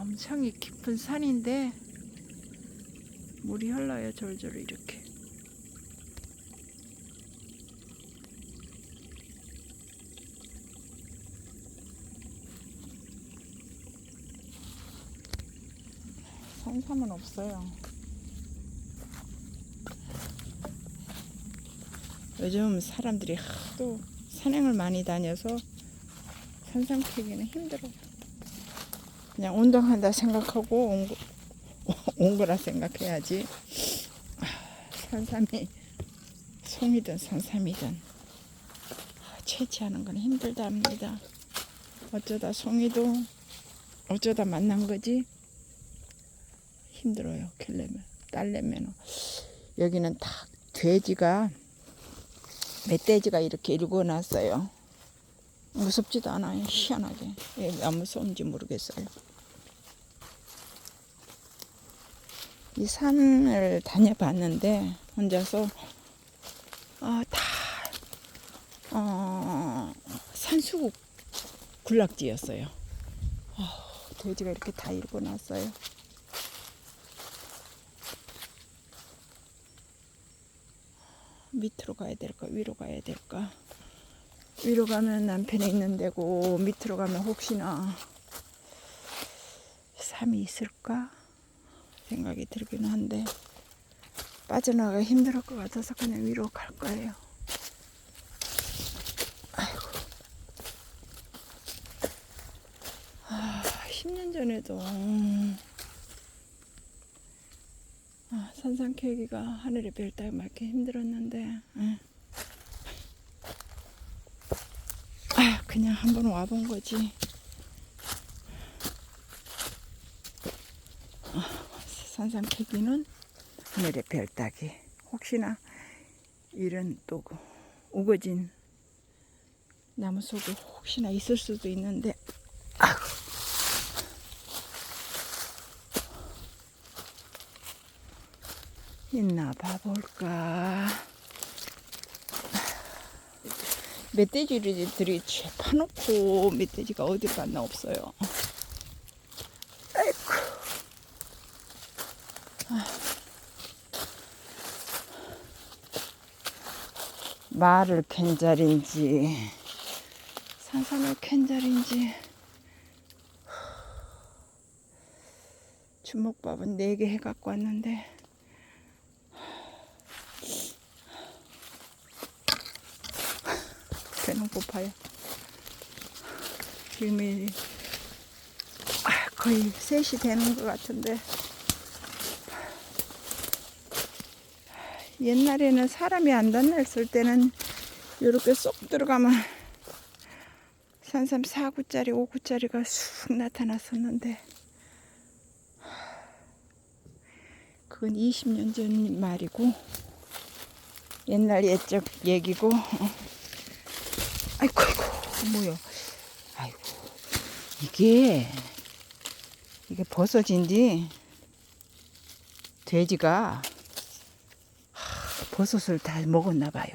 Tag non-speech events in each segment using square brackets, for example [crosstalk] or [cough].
엄청 깊은 산인데 물이 흘러요 졸졸 이렇게. 산삼은 없어요. 요즘 사람들이 하도 산행을 많이 다녀서 산삼 캐기는 힘들어요. 그냥 운동한다 생각하고 온, 거, 온 거라 생각해야지. 아, 산삼이 송이든 산삼이든 아, 채취하는 건 힘들답니다. 어쩌다 송이도 어쩌다 만난 거지 힘들어요. 캘려면 딸려면 여기는 다 돼지가 멧돼지가 이렇게 일궈놨어요. 무섭지도 않아요. 희한하게. 왜 안 무서운지 모르겠어요. 이 산을 다녀봤는데 혼자서 아, 다 어, 산수국 군락지였어요. 아, 돼지가 이렇게 다 일궈놨어요. 밑으로 가야 될까 위로 가야 될까 위로 가면 남편이 있는 데고 밑으로 가면 혹시나 삶이 있을까 생각이 들기는 한데 빠져나가기 힘들 것 같아서 그냥 위로 갈 거예요. 아이고. 아, 10년 전에도 아, 산산 캐기가 하늘에 별따기 맞기 힘들었는데 예. 아, 그냥 한번 와본 거지. 산삼 캐기는 하늘의 별 따기. 혹시나 이런 또 우거진 나무 속에 혹시나 있을 수도 있는데, 아이고. 있나 봐볼까. 멧돼지들이 파놓고 멧돼지가 어디로 갔나 없어요. 아이고. 아. 말을 캔 자리인지 산삼을 캔 자리인지. 주먹밥은 네개 해갖고 왔는데. 배는 고파요. 지금이. 아, 거의 3시 되는 것 같은데 옛날에는 사람이 안 다녔을 때는 이렇게 쏙 들어가면 산삼 4구짜리, 5구짜리가 쑥 나타났었는데 그건 20년 전 말이고 옛날 옛적 얘기고 아이고 아이고 뭐야. 아이고 이게 이게 버섯인지 돼지가 하, 버섯을 다 먹었나 봐요.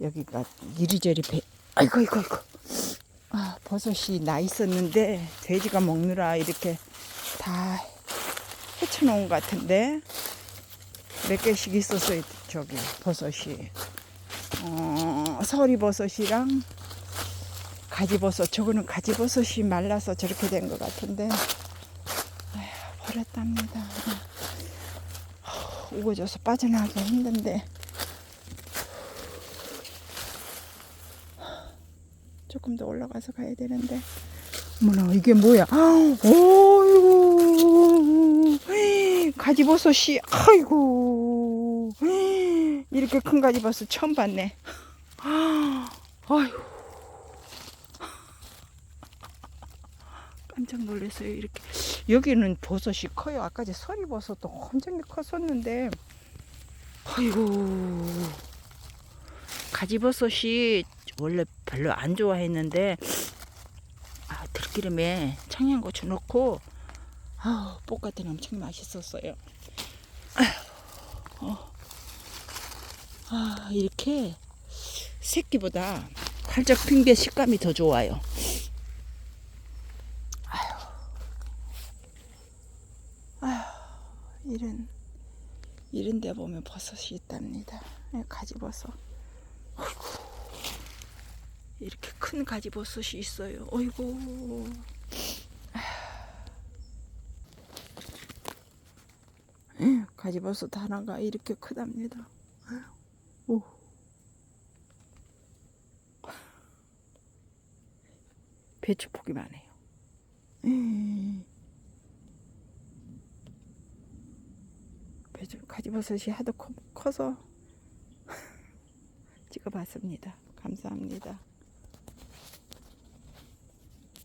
여기가 이리저리 배 아이고 아이고 아이고. 아 버섯이 나 있었는데 돼지가 먹느라 이렇게 다 헤쳐놓은 것 같은데 몇 개씩 있었어요 저기 버섯이. 어, 서리버섯이랑 가지버섯 저거는 가지버섯이 말라서 저렇게 된 것 같은데. 아휴, 버렸답니다. 어, 우거져서 빠져나가기 힘든데. 조금 더 올라가서 가야 되는데. 어머나 이게 뭐야? 어이구. 가지버섯이 아이고. 이렇게 큰 가지버섯 처음 봤네. 아이고 깜짝 놀랐어요 이렇게 여기는 버섯이 커요 아까 저 서리버섯도 엄청 컸었는데 아이고 가지버섯이 원래 별로 안 좋아했는데 아, 들기름에 청양고추 넣고 아, 볶았더니 엄청 맛있었어요. 어. 아, 이렇게 새끼보다 활짝 핀 게 식감이 더 좋아요. 이런 이런 데 보면 버섯이 있답니다. 예, 가지버섯. 이렇게 큰 가지버섯이 있어요. 어이구. 예, 가지버섯 하나가 이렇게 크답니다. 오. 배추 폭이 많아요. 음. 배추 가지버섯이 하도 커, 커서 [laughs] 찍어봤습니다. 감사합니다.